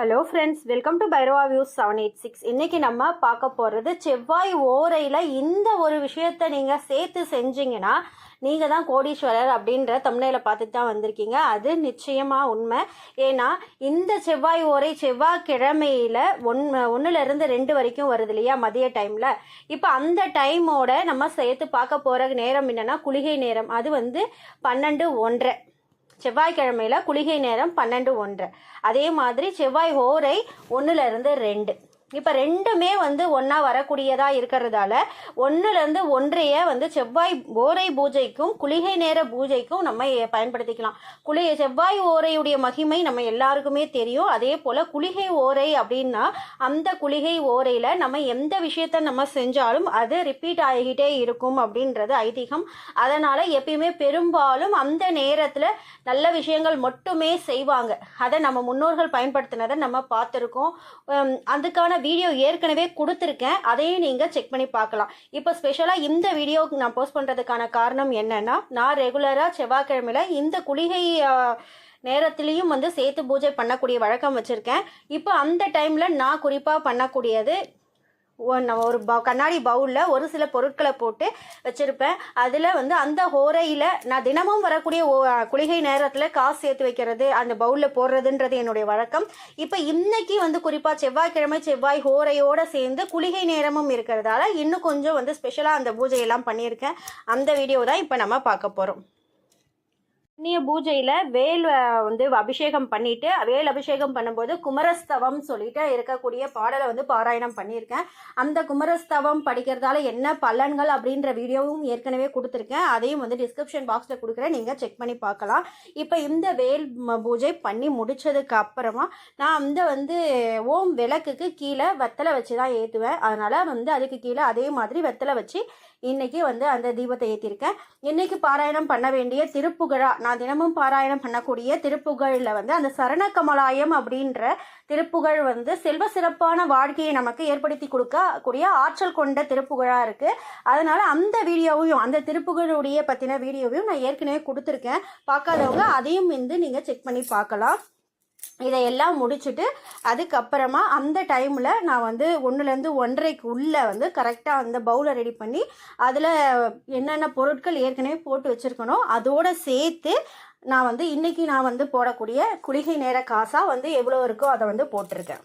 Hello friends welcome to Bhairava views seven eight six இன்றைக்கி நம்ம பார்க்க போகிறது செவ்வாய் ஓரையில் இந்த ஒரு விஷயத்த நீங்கள் சேர்த்து செஞ்சீங்கன்னா நீங்கள் தான் கோடீஸ்வரர் அப்படின்ற தமிழையில் பார்த்துட்டு தான் வந்திருக்கீங்க. அது நிச்சயமாக உண்மை. ஏன்னா இந்த செவ்வாய் ஓரை செவ்வாய்க்கிழமையில் ஒன் ஒன்றுலேருந்து ரெண்டு வரைக்கும் வருது இல்லையா மதிய டைமில் இப்போ அந்த டைமோட நம்ம சேர்த்து பார்க்க போகிற நேரம் என்னென்னா குளிகை நேரம். அது வந்து பன்னெண்டு ஒன்றரை. செவ்வாய்க்கிழமையில குளிகை நேரம் பன்னெண்டு ஒன்று. அதே மாதிரி செவ்வாய் ஹோரை ஒன்றுலேருந்து ரெண்டு. இப்போ ரெண்டுமே வந்து ஒன்றா வரக்கூடியதாக இருக்கிறதால ஒன்றுலேருந்து ஒன்றைய வந்து செவ்வாய் ஓரை பூஜைக்கும் குளிகை நேர பூஜைக்கும் நம்ம பயன்படுத்திக்கலாம். குளி செவ்வாய் ஓரையுடைய மகிமை நம்ம எல்லாருக்குமே தெரியும். அதே போல் குளிகை ஓரை அப்படின்னா அந்த குளிகை ஓரையில் நம்ம எந்த விஷயத்த நம்ம செஞ்சாலும் அது ரிப்பீட் ஆகிக்கிட்டே இருக்கும் அப்படின்றது ஐதீகம். அதனால் எப்பயுமே பெரும்பாலும் அந்த நேரத்தில் நல்ல விஷயங்கள் மட்டுமே செய்வாங்க. அதை நம்ம முன்னோர்கள் பயன்படுத்தினதை நம்ம பார்த்துருக்கோம். அதுக்கான வீடியோ ஏற்கனவே கொடுத்துருக்கேன். அதையும் நீங்கள் செக் பண்ணி பார்க்கலாம். இப்போ ஸ்பெஷலாக இந்த வீடியோ நான் போஸ்ட் பண்ணுறதுக்கான காரணம் என்னென்னா நான் ரெகுலராக செவ்வாய்க்கிழமையில் இந்த குளிகை நேரத்துலேயும் வந்து சேர்த்து பூஜை பண்ணக்கூடிய வழக்கம் வச்சுருக்கேன். இப்போ அந்த டைமில் நான் குறிப்பாக பண்ணக்கூடியது ஒரு ப கண்ணாடி பவுலில் ஒரு சில பொருட்களை போட்டு வச்சுருப்பேன். அதில் வந்து அந்த ஹோரையில் நான் தினமும் வரக்கூடிய குளிகை நேரத்தில் காசு சேர்த்து வைக்கிறது அந்த பவுலில் போடுறதுன்றது என்னுடைய வழக்கம். இப்போ இன்னைக்கு வந்து குறிப்பாக செவ்வாய்க்கிழமை செவ்வாய் ஹோரையோடு சேர்ந்து குளிகை நேரமும் இருக்கிறதால இன்னும் கொஞ்சம் வந்து ஸ்பெஷலாக அந்த பூஜையெல்லாம் பண்ணியிருக்கேன். அந்த வீடியோ தான் இப்போ நம்ம பார்க்க போகிறோம் புண்ணிய பூஜையில் வேல் வந்து அபிஷேகம் பண்ணிட்டு வேல் அபிஷேகம் பண்ணும்போது குமரஸ்தவம் சொல்லிட்டு இருக்கக்கூடிய பாடலை வந்து பாராயணம் பண்ணியிருக்கேன். அந்த குமரஸ்தவம் படிக்கிறதால என்ன பலன்கள் அப்படின்ற வீடியோவும் ஏற்கனவே கொடுத்துருக்கேன். அதையும் வந்து டிஸ்கிரிப்ஷன் பாக்ஸில் கொடுக்குறேன். நீங்கள் செக் பண்ணி பார்க்கலாம். இப்போ இந்த வேல் பூஜை பண்ணி முடித்ததுக்கு அப்புறமா நான் வந்து வந்து ஓம் விளக்குக்கு கீழே வெத்தலை வச்சு தான் ஏற்றுவேன் அதனால் வந்து அதுக்கு கீழே அதே மாதிரி வெத்தலை வச்சு இன்னைக்கு வந்து அந்த தீபத்தை ஏற்றிருக்கேன் இன்றைக்கி பாராயணம் பண்ண வேண்டிய திருப்புகழா நான் தினமும் பாராயணம் பண்ணக்கூடிய திருப்புகழில் வந்து அந்த சரண கமலாயம் அப்படின்ற திருப்புகழ் வந்து செல்வ சிறப்பான வாழ்க்கையை நமக்கு ஏற்படுத்தி கொடுக்கக்கூடிய ஆற்றல் கொண்ட திருப்புகழாக இருக்குது அதனால் அந்த வீடியோவையும் அந்த திருப்புகழுடைய பற்றின வீடியோவையும் நான் ஏற்கனவே கொடுத்துருக்கேன். பார்க்காதவங்க அதையும் வந்து நீங்கள் செக் பண்ணி பார்க்கலாம். இதையெல்லாம் முடிச்சுட்டு அதுக்கப்புறமா அந்த டைமில் நான் வந்து ஒன்றுலேருந்து ஒன்றரைக்கு உள்ளே வந்து கரெக்டாக அந்த பவுலை ரெடி பண்ணி அதில் என்னென்ன பொருட்கள் ஏற்கனவே போட்டு வச்சுருக்கணும் அதோடு சேர்த்து நான் வந்து இன்றைக்கி நான் வந்து போடக்கூடிய குளிகை நேர காசாக வந்து எவ்வளோ இருக்கோ அதை வந்து போட்டிருக்கேன்.